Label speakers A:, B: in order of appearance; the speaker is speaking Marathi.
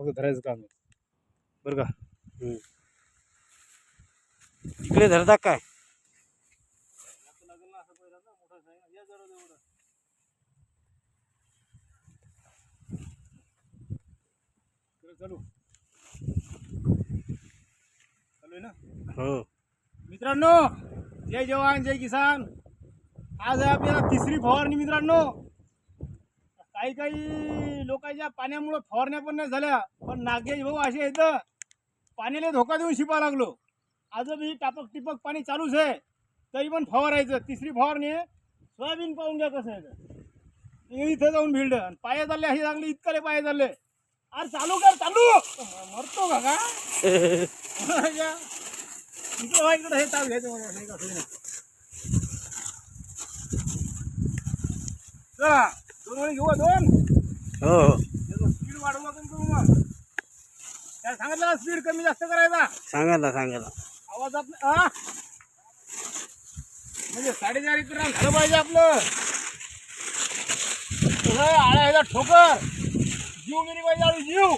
A: फक्त धरायचं काम आहे. बरं का?
B: इकडे धरता काय?
A: चालू. चालू आहे ना?
B: हो.
A: मित्रांनो जय जवान जय किसान. आज आहे आपल्याला तिसरी फवारणी मित्रांनो. काही काही लोकांच्या पाण्यामुळं फवारण्या पण नाही झाल्या. पण नागेश भाऊ असे आहेत पाण्याला धोका देऊन शिपा लागलो. आज टापक टिपक पाणी चालूच आहे. तरी पण फवारायचं. तिसरी फवारणी आहे. सोयाबीन पाहून घ्या कसं आहे इथं जाऊन भिल्ड आणि पाया चालले असे चांगले इतकले पाया चालले. अरे चालू कर चालू! मरतो का का? इकडं व्हा, हे ताप घ्यायचं मला, नाही का, चला दोन घेऊ हा, दोन?
B: हो हो.
A: स्पीड त्याला सांगितलं स्पीड कमी जास्त करायचा.
B: सांगा ना सांगा ना.
A: आवाज आपला म्हणजे साडेचार एकर रान झालं पाहिजे आपलं. आहे, आळ्या ठोकर. जीव गेली पाहिजे आणि जीव.